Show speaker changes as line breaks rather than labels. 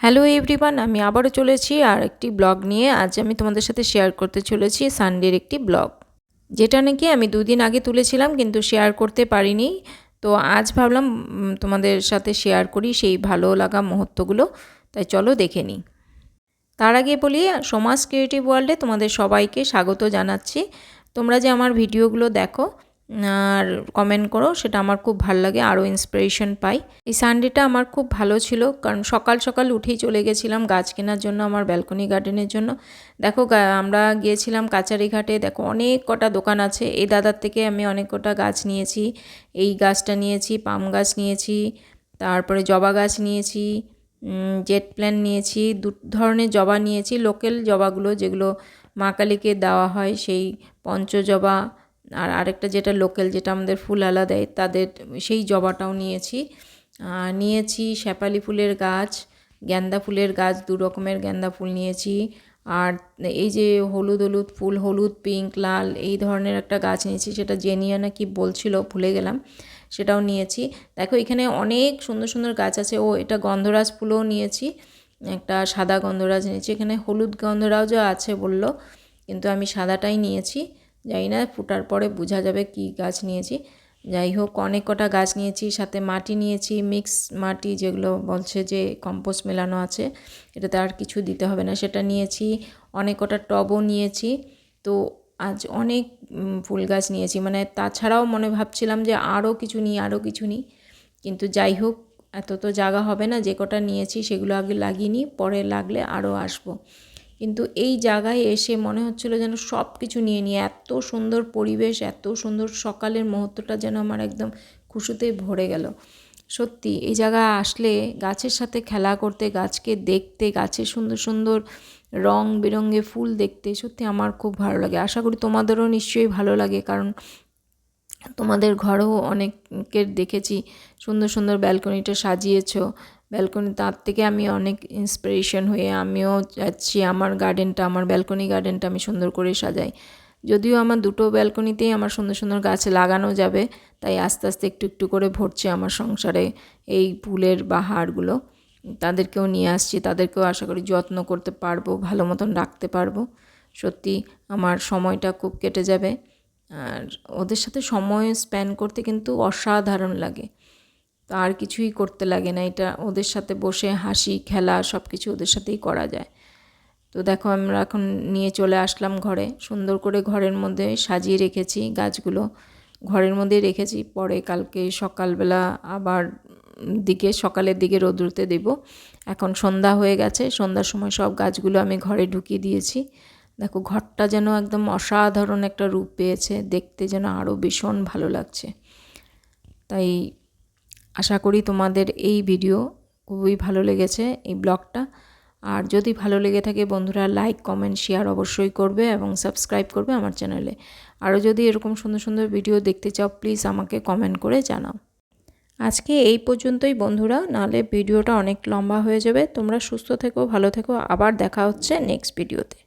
Hello everyone আমি আবারও চলেছি আর একটি ব্লগ নিয়ে। আজ আমি তোমাদের সাথে শেয়ার করতে চলেছি সানডের একটি ব্লগ, যেটা নাকি আমি দুদিন আগে তুলেছিলাম কিন্তু শেয়ার করতে পারিনি। তো আজ ভাবলাম তোমাদের সাথে শেয়ার করি সেই ভালো লাগা মুহূর্তগুলো, তাই চলো দেখে নিই। তার আগে বলি, সমাজ ক্রিয়েটিভ ওয়ার্ল্ডে তোমাদের সবাইকে স্বাগত জানাচ্ছি। তোমরা যে আমার ভিডিওগুলো দেখো আর কমেন্ট করো, সেটা আমার খুব ভালো লাগে, আরও ইন্সপিরেশন পাই। এই সানডেটা আমার খুব ভালো ছিল, কারণ সকাল সকাল উঠেই চলে গেছিলাম গাছ কেনার জন্য, আমার ব্যালকনি গার্ডেনের জন্য। দেখো আমরা গিয়েছিলাম কাচারি ঘাটে, দেখো অনেক কটা দোকান আছে। এই দাদার থেকে আমি অনেক কটা গাছ নিয়েছি, এই গাছটা নিয়েছি, পাম গাছ নিয়েছি, তারপরে জবা গাছ নিয়েছি জেট প্ল্যান নিয়েছি, দু ধরনের জবা নিয়েছি লোকাল জবাগুলো যেগুলো মা কালীকে দেওয়া হয়, সেই পঞ্চজবা আর আরেকটা যেটা লোকাল যেটা আমাদের ফুল আলা দেয় তাদের সেই জবাটাও নিয়েছি। নিয়েছি শেপালি ফুলের গাছ, গ্যান্দা ফুলের গাছ, দু রকমের গ্যান্দা ফুল নিয়েছি। আর এই যে হলুদ হলুদ ফুল, হলুদ পিঙ্ক লাল, এই ধরনের একটা গাছ নিয়েছি, সেটা জেনিয়া না কি বলছিল, ভুলে গেলাম, সেটাও নিয়েছি। দেখো, এখানে অনেক সুন্দর সুন্দর গাছ আছে, ও এটা গন্ধরাজ ফুলও নিয়েছি, একটা সাদা গন্ধরাজ নিয়েছি, এখানে হলুদ গন্ধরাজও আছে বলল, কিন্তু আমি সাদাটাই নিয়েছি। জানি না, ফুটার পরে বোঝা যাবে কি গাছ নিয়েছি। যাই হোক, অনেক কটা গাছ নিয়েছি, সাথে মাটি নিয়েছি মিক্স মাটি যেগুলো বলছে যে কম্পোস্ট মেলানো আছে, এটাতে আর কিছু দিতে হবে না। সেটা নিয়েছি, অনেক কটা টবও নিয়েছি। তো আজ অনেক ফুল গাছ নিয়েছি। মানে তাছাড়াও মনে ভাবছিলাম যে আরও কিছু নিই, আরও কিছু নিই। কিন্তু যাই হোক, এত তো জায়গা হবে না, যে কটা নিয়েছি সেগুলো আগে লাগিয়ে নিই, পরে লাগলে আরও আসব। কিন্তু এই জায়গায় এসে মনে হচ্ছিল যেন সব কিছু নিয়ে নিয়ে এত সুন্দর পরিবেশ, এত সুন্দর সকালের মুহূর্তটা যেন আমার একদম খুশিতে ভরে গেল। সত্যি, এই জায়গায় আসলে গাছের সাথে খেলা করতে, গাছকে দেখতে গাছের সুন্দর সুন্দর রং বেরঙে ফুল দেখতে সত্যি আমার খুব ভালো লাগে। আশা করি তোমাদেরও নিশ্চয়ই ভালো লাগে কারণ তোমাদের ঘরেও অনেকের দেখেছি সুন্দর সুন্দর ব্যালকনিটা সাজিয়েছো। ব্যালকনি তার থেকে আমি অনেক ইন্সপিরেশন হয়ে আমিও যাচ্ছি। আমার গার্ডেনটা আমার ব্যালকনি গার্ডেনটা আমি সুন্দর করে সাজাই। যদিও আমার দুটো ব্যালকনিতেই আমার সুন্দর সুন্দর গাছ লাগানো যাবে, তাই আস্তে আস্তে একটু একটু করে ভরছে আমার সংসারে এই ফুলের বাহারগুলো। তাদেরকেও নিয়ে আসছি, তাদেরকেও আশা করি যত্ন করতে পারব, ভালো মতন রাখতে পারব। সত্যি আমার সময়টা খুব কেটে যাবে। আর ওদের সাথে সময় স্পেন্ড করতে কিন্তু অসাধারণ লাগে। তো আর কিছুই করতে লাগে না। এটা ওদের সাথে বসে হাসি, খেলা সব কিছু ওদের সাথেই করা যায়। তো দেখো আমরা এখন নিয়ে চলে আসলাম ঘরে। সুন্দর করে ঘরের মধ্যে সাজিয়ে রেখেছি গাছগুলো। ঘরের মধ্যে রেখেছি। পরে কালকে সকালবেলা আবার দিকে, সকালের দিকে রোদ্রুতে দেব। এখন সন্ধ্যা হয়ে গেছে। সন্ধ্যার সময় সব গাছগুলো আমি ঘরে ঢুকিয়ে দিয়েছি। দেখো ঘরটা যেন একদম অসাধারণ একটা রূপ পেয়েছে। দেখতে যেন আরও ভীষণ ভালো লাগছে। তাই আশা করি তোমাদের এই ভিডিও খুবই ভালো লেগেছে, এই ব্লগটা। আর যদি ভালো লেগে থাকে বন্ধুরা লাইক কমেন্ট শেয়ার অবশ্যই করবে এবং সাবস্ক্রাইব করবে আমার চ্যানেলে আরও যদি এরকম সুন্দর সুন্দর ভিডিও দেখতে চাও প্লিজ আমাকে কমেন্ট করে জানাও। আজকে এই পর্যন্তই বন্ধুরা নাহলে ভিডিওটা অনেক লম্বা হয়ে যাবে। তোমরা সুস্থ থেকো, ভালো থেকো। আবার দেখা হচ্ছে নেক্সট ভিডিওতে